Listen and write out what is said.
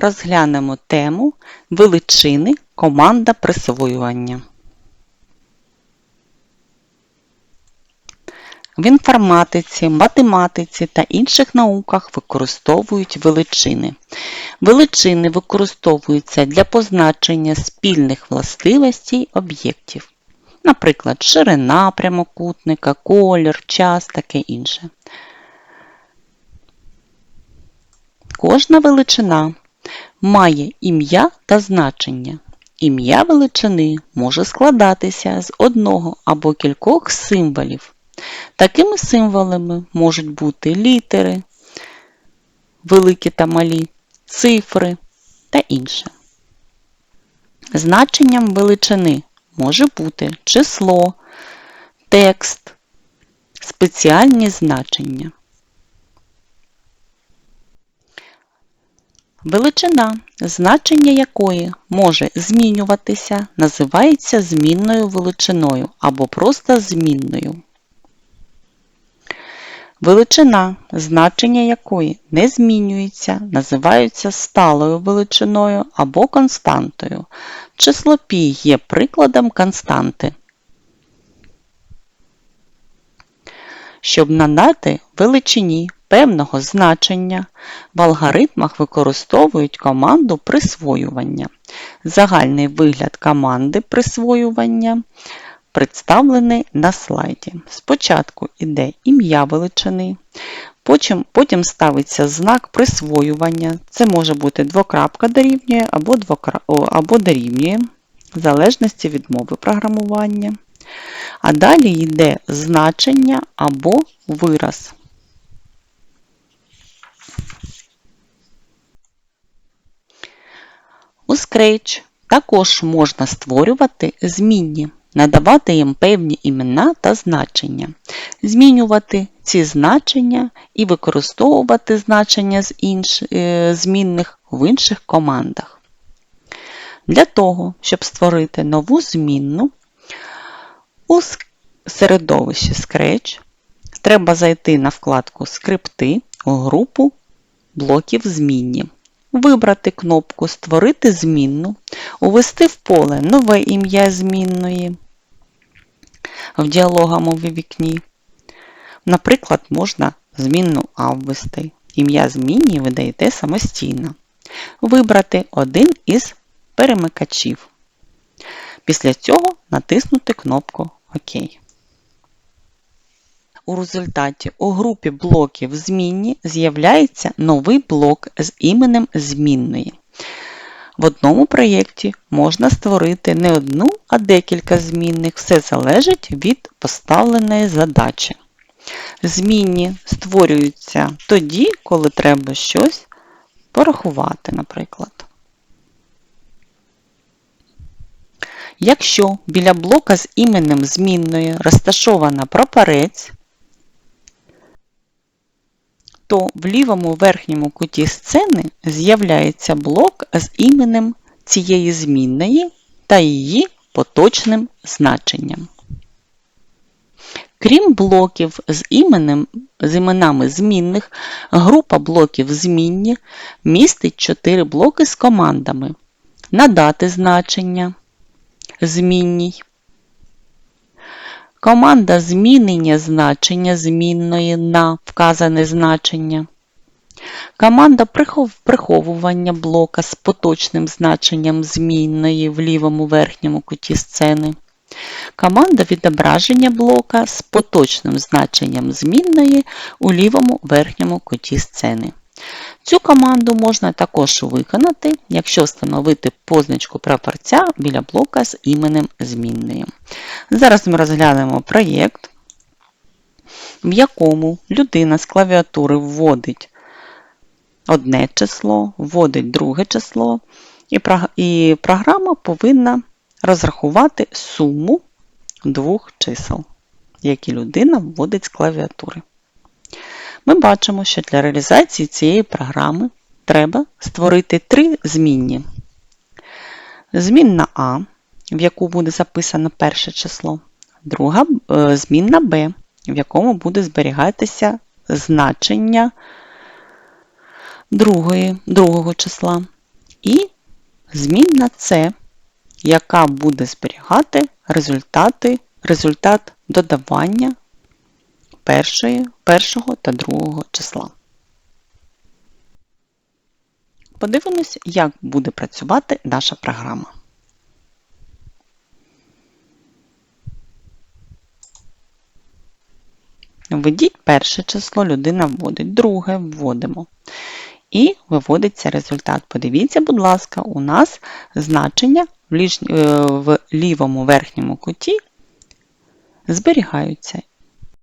розглянемо тему величини команда присвоювання. В інформатиці, математиці та інших науках використовують величини. Величини використовуються для позначення спільних властивостей об'єктів. Наприклад, ширина прямокутника, колір, час, таке інше. Кожна величина має ім'я та значення. Ім'я величини може складатися з одного або кількох символів. Такими символами можуть бути літери, великі та малі, цифри та інше. Значенням величини може бути число, текст, спеціальні значення. Величина, значення якої може змінюватися, називається змінною величиною або просто змінною. Величина, значення якої не змінюється, називаються сталою величиною або константою. Число π є прикладом константи. Щоб надати величині певного значення, в алгоритмах використовують команду присвоювання. Загальний вигляд команди присвоювання представлений на слайді. Спочатку йде ім'я величини, потім, потім ставиться знак присвоювання. Це може бути двокрапка дорівнює або, двокра... або дорівнює, в залежності від мови програмування. А далі йде значення або вираз. Scratch також можна створювати змінні, надавати їм певні імена та значення, змінювати ці значення і використовувати значення з інш... е, змінних в інших командах. Для того, щоб створити нову змінну, у середовищі Scratch треба зайти на вкладку Скрипти у групу блоків змінні вибрати кнопку Створити змінну, увести в поле нове ім'я змінної в діалоговому вікні. Наприклад, можна змінну А ввести. Ім'я змінні ви даєте самостійно. Вибрати один із перемикачів. Після цього натиснути кнопку ОК. У результаті у групі блоків змінні з'являється новий блок з іменем змінної. В одному проєкті можна створити не одну, а декілька змінних. Все залежить від поставленої задачі. Змінні створюються тоді, коли треба щось порахувати, наприклад. Якщо біля блока з іменем змінної розташована прапорець, то в лівому верхньому куті сцени з'являється блок з іменем цієї змінної та її поточним значенням. Крім блоків з іменем, з іменами змінних, група блоків змінні містить 4 блоки з командами надати значення, змінній, Команда змінення значення змінної на вказане значення. Команда приховування блока з поточним значенням змінної в лівому верхньому куті сцени. Команда відображення блока з поточним значенням змінної у лівому верхньому куті сцени. Цю команду можна також виконати, якщо встановити позначку прапорця біля блока з іменем змінної. Зараз ми розглянемо проєкт, в якому людина з клавіатури вводить одне число, вводить друге число, і програма повинна розрахувати суму двох чисел, які людина вводить з клавіатури. Ми бачимо, що для реалізації цієї програми треба створити три змінні. Змінна А, в яку буде записано перше число, друга е, змінна Б, в якому буде зберігатися значення другої, другого числа, І змінна С, яка буде зберігати результати, результат додавання першої, першого та другого числа. Подивимось, як буде працювати наша програма. Введіть перше число, людина вводить, друге вводимо. І виводиться результат. Подивіться, будь ласка, у нас значення в, е, лівому верхньому куті зберігаються.